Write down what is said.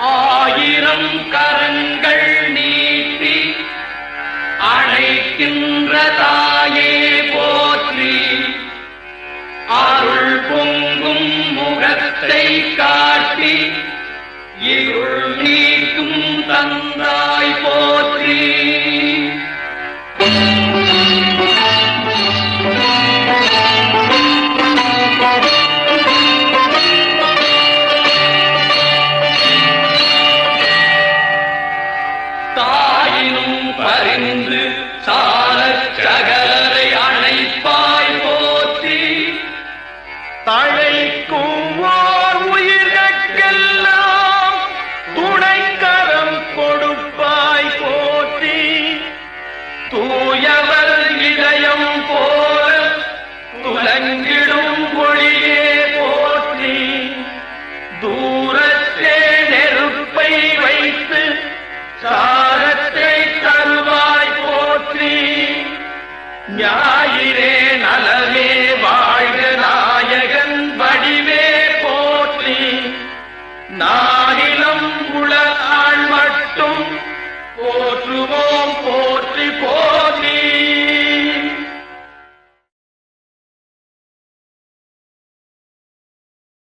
ஆயிரம் கரங்கள் நீட்டி அழைக்கின்ற தாயே போற்றி. அருள் பொங்கும் முகத்தை கா ஞாயிறே நலவே வாழ்க நாயகன் வடிவே போற்றி. நாடிலம் உள